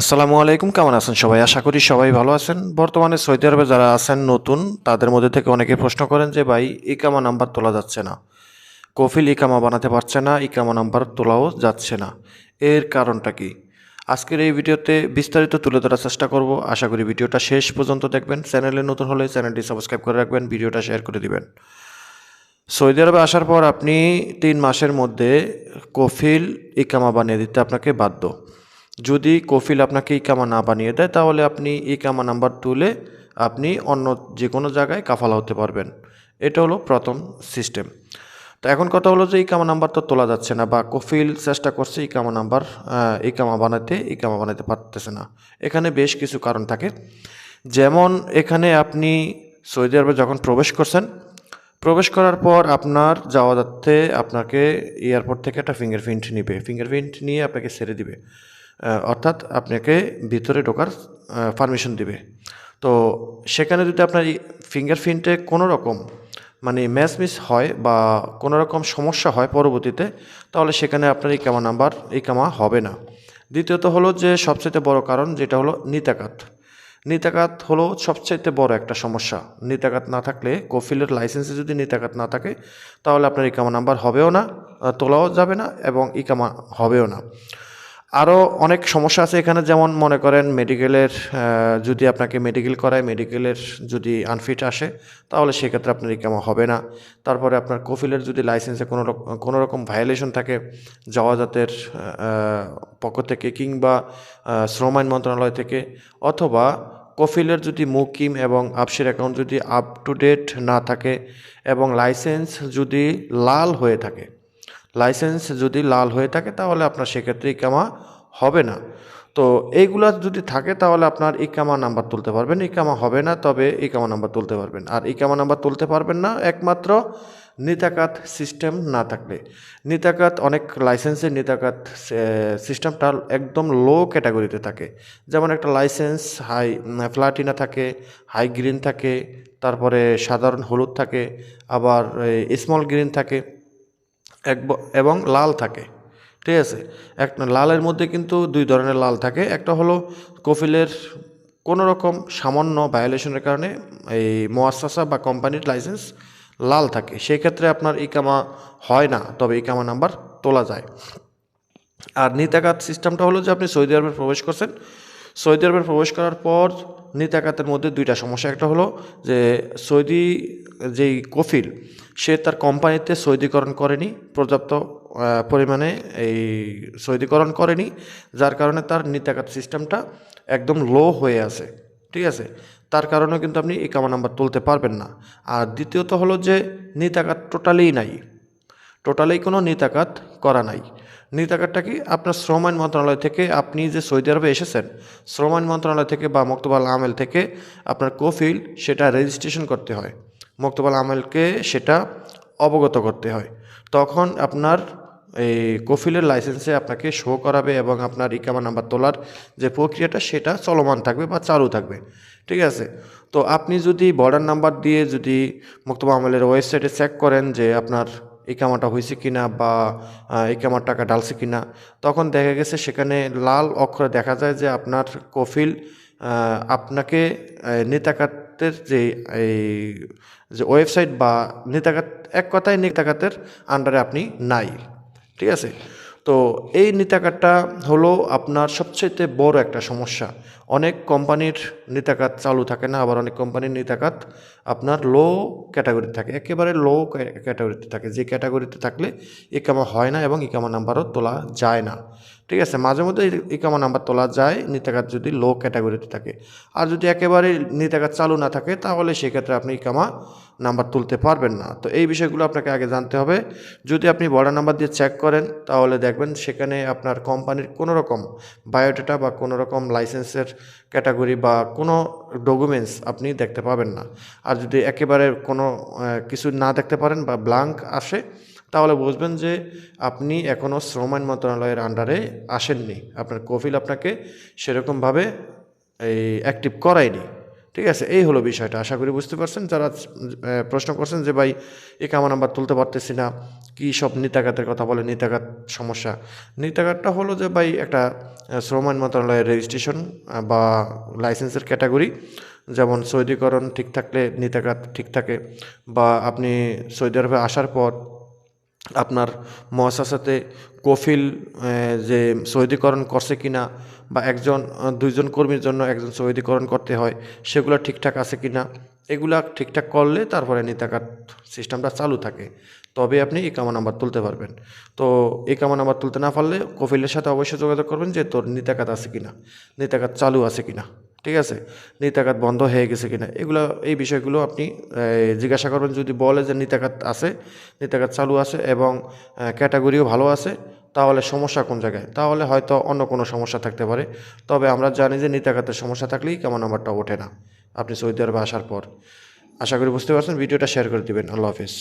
আসসালামু আলাইকুম, কেমন আছেন সবাই? আশা করি সবাই ভালো আছেন। বর্তমানে সৌদি আরবে যারা আছেন নতুন, তাদের মধ্যে থেকে অনেকে প্রশ্ন করেন যে, ভাই, ইকামা নাম্বার তোলা যাচ্ছে না। কফিল ইকামা বানাতে পারছে না, ইকামা নাম্বার তোলাও যাচ্ছে না। এর কারণটা কি? আজকের এই ভিডিওতে বিস্তারিত তুলে ধরার চেষ্টা করব। আশা করি ভিডিওটা শেষ পর্যন্ত দেখবেন। চ্যানেলে নতুন হলে চ্যানেলটি সাবস্ক্রাইব করে রাখবেন, ভিডিওটা শেয়ার করে দিবেন। সৌদি আরবে আসার পর আপনি তিন মাসের মধ্যে কফিল ইকামা বানিয়ে দিতে আপনাকে বাধ্য। যদি কফিল আপনাকে ইকামা না বানিয়ে দেয়, তাহলে আপনি ইকামা নাম্বার তুলে আপনি অন্য যে কোনো জায়গায় কাফালা হতে পারবেন। এটা হলো প্রথম সিস্টেম। তো এখন কথা হলো যে ইকামা নাম্বার তো তোলা যাচ্ছে না, বা কফিল চেষ্টা করছে ইকামা নাম্বার ইকামা বানাতে ইকামা বানাতে পারতেছে না। এখানে বেশ কিছু কারণ থাকে। যেমন এখানে আপনি সৌদি আরবে যখন প্রবেশ করছেন, প্রবেশ করার পর আপনার যাওয়া যাতে আপনাকে এয়ারপোর্ট থেকে একটা ফিঙ্গারপ্রিন্ট নিবে। ফিঙ্গারপ্রিন্ট নিয়ে আপনাকে ছেড়ে দিবে। অর্থাৎ আপনাকে ভিতরে ঢোকার পারমিশন দিবে। তো সেখানে যদি আপনার ফিঙ্গারপ্রিন্টে কোনো রকম মানে ম্যাচ মিস হয় বা কোনো রকম সমস্যা হয় পরবর্তীতে, তাহলে সেখানে আপনার ইকামা নাম্বার ইকামা হবে না। দ্বিতীয়ত হলো যে সবচেয়ে বড় কারণ যেটা হলো নিতাকাত। নিতাকাত হলো সবচাইতে বড় একটা সমস্যা। নিতাকাত না থাকলে কফিলের লাইসেন্সে যদি নিতাকাত না থাকে, তাহলে আপনার ইকামা নাম্বার হবেও না তোলাও যাবে না এবং ইকামা হবেও না। আরও অনেক সমস্যা আছে এখানে, যেমন মনে করেন মেডিকেলের যদি আপনাকে মেডিকেল করায় মেডিকেলের যদি আনফিট আসে, তাহলে সেক্ষেত্রে আপনার ইকামা হবে না। তারপরে আপনার কফিলের যদি লাইসেন্সে কোনো কোনো রকম ভায়োলেশন থাকে জাওয়াজাতের পক্ষ থেকে কিংবা শ্রম আইন মন্ত্রণালয় থেকে, অথবা কফিলের যদি মুকিম এবং আপসির অ্যাকাউন্ট যদি আপ টু ডেট না থাকে এবং লাইসেন্স যদি লাল হয়ে থাকে লাইসেন্স যদি লাল হয়ে থাকে, তাহলে আপনার সেক্ষেত্রে ইকামা হবে না। তো এইগুলা যদি থাকে, তাহলে আপনার ইকামা নাম্বার তুলতে পারবেন। ইকামা হবে না, তবে ইকামা নাম্বার তুলতে পারবেন। আর ইকামা নাম্বার তুলতে পারবেন না, একমাত্র নিতাকাত সিস্টেম না থাকলে। নিতাকাত, অনেক লাইসেন্সের নিতাকাত সিস্টেমটা একদম লো ক্যাটাগরিতে থাকে। যেমন একটা লাইসেন্স হাই, প্লাটিনা থাকে, হাই গ্রিন থাকে, তারপরে সাধারণ হলুদ থাকে, আবার স্মল গ্রিন থাকে। এক এবং লাল থাকে, ঠিক আছে? এক লালের মধ্যে কিন্তু দুই ধরনের লাল থাকে। একটা হলো কফিলের কোনো রকম সামান্য ভায়োলেশনের কারণে এই মোয়াসাসা বা কোম্পানির লাইসেন্স লাল থাকে। সেই ক্ষেত্রে আপনার ইকামা হয় না, তবে ইকামা নাম্বার তোলা যায়। আর নিতাকাত সিস্টেমটা হলো যে আপনি সৌদি আরবে প্রবেশ করছেন সৌদি আরবে প্রবেশ করার পর নিতাকাতের মধ্যে দুইটা সমস্যা। একটা হলো যে সৌদি যেই কফিল, সে তার কোম্পানিতে সৌদিকরণ করেনি, পর্যাপ্ত পরিমাণে এই সৌদিকরণ করেনি, যার কারণে তার নিতাকাত সিস্টেমটা একদম লো হয়ে আছে, ঠিক আছে? তার কারণে কিন্তু আপনি ইকামা নাম্বার তুলতে পারবেন না। আর দ্বিতীয়ত হলো যে নিতাকাত টোটালিই নাই টোটালি কোনো নিতাকাত করা নাই। নিতাকাতটা কি আপনার শ্রম আইন মন্ত্রণালয় থেকে আপনি যে সৌদি আরবে এসেছেন, শ্রম আইন মন্ত্রণালয় থেকে বা মক্তবাল আমেল থেকে আপনার কফিল সেটা রেজিস্ট্রেশন করতে হয়। মক্তবাল আমেলকে সেটা অবগত করতে হয়। তখন আপনার এই কফিলের লাইসেন্সে আপনাকে শো করাবে এবং আপনার ইকামা নাম্বার তোলার যে প্রক্রিয়াটা, সেটা চলমান থাকবে বা চালু থাকবে। ঠিক আছে? তো আপনি যদি বর্ডার নাম্বার দিয়ে যদি মুক্তবা আমলের ওয়েবসাইটে চেক করেন যে আপনার ইকামাটা হয়েছে কিনা বা আহ, ইকামার টাকা ডালছে কিনা তখন দেখা গেছে সেখানে লাল অক্ষরে দেখা যায় যে আপনার কফিল আপনাকে নেতাকাতের যে এই যে ওয়েবসাইট বা নেতাকাত এক কথায় নেতাকাতের আন্ডারে আপনি নাই ঠিক আছে? তো এই নিতাকাতটা হলো আপনার সবচেয়ে বড় একটা সমস্যা। অনেক কোম্পানির নিতাকাত চালু থাকে না, আবার অনেক কোম্পানির নিতাকাত আপনার লো ক্যাটাগরিতে থাকে। একেবারে লো ক্যাটাগরিতে থাকে। যে ক্যাটাগরিতে থাকলে ইকামা হয় না এবং ইকামা নাম্বারও তোলা যায় না। ঠিক আছে? মাঝে মধ্যে ইকামা নাম্বার তোলা যায়? নিতাকাত যদি লো ক্যাটাগরিতে থাকে। আর যদি একেবারে নিতাকাত চালু না থাকে, তাহলে সেক্ষেত্রে আপনি ইকামা নাম্বার তুলতে পারবেন না। তো এই বিষয়গুলো আপনাকে আগে জানতে হবে। যদি আপনি বর্ডার নাম্বার দিয়ে চেক করেন, তাহলে দেখবেন সেখানে আপনার কোম্পানির কোনো রকম বায়োডাটা বা কোনো রকম লাইসেন্সের ক্যাটাগরি বা কোনো ডকুমেন্টস আপনি দেখতে পাবেন না। আর যদি একেবারে কোনো কিছু না দেখতে পারেন বা ব্লাঙ্ক আসে, তাহলে বুঝবেন যে আপনি এখনও শ্রম আইন মন্ত্রণালয়ের আন্ডারে আসেননি। আপনার কফিল আপনাকে সেরকমভাবে, এই অ্যাক্টিভ করায়নি। ঠিক আছে, এই হলো বিষয়টা। আশা করি বুঝতে পারছেন, যারা প্রশ্ন করছেন যে, ভাই, এ একামা নাম্বার তুলতে পারতেছি না, কী সব নিতাঘাতের কথা বলে, নিতাঘাত সমস্যা? নিতাঘাতটা হলো যে, ভাই, একটা শ্রম আইন মন্ত্রণালয়ের রেজিস্ট্রেশন বা লাইসেন্সের ক্যাটাগরি যেমন সৌদিকরণ ঠিক থাকলে নিতাঘাত ঠিক থাকে, বা আপনি সৌদি আরবে আসার পর আপনার মহাসাসাতে কফিল যে সৌদিকরণ করছে কিনা বা একজন দুইজন কর্মীর জন্য একজন সৌদিকরণ করতে হয়, সেগুলো ঠিকঠাক আছে কিনা, এগুলা ঠিকঠাক করলে তারপরে নিতাকাত সিস্টেমটা চালু থাকে। তবে আপনি ইকামা নাম্বার তুলতে পারবেন। তো ইকামা নাম্বার তুলতে না পারলে কফিলের সাথে অবশ্যই যোগাযোগ করবেন যে তোর নিতাকাত আছে কি না নিতাকাত চালু আছে কিনা। ঠিক আছে? নিতাকাত বন্ধ হয়ে গেছে কিনা? এগুলো, এই বিষয়গুলো আপনি জিজ্ঞাসা করবেন যদি বলে যে নিতাকাত আছে নিতাকাত চালু আছে এবং ক্যাটাগরিও ভালো আছে, তাহলে সমস্যা কোন জায়গায়? তাহলে হয়তো অন্য কোনো সমস্যা থাকতে পারে। তবে আমরা জানি যে নিতাকাতের সমস্যা থাকলেই কেমন নাম্বারটা ওঠে না। আপনি সৌদি আরবে আসার পর। আশা করি বুঝতে পারছেন। ভিডিওটা শেয়ার করে দিবেন। আল্লাহ হাফিজ।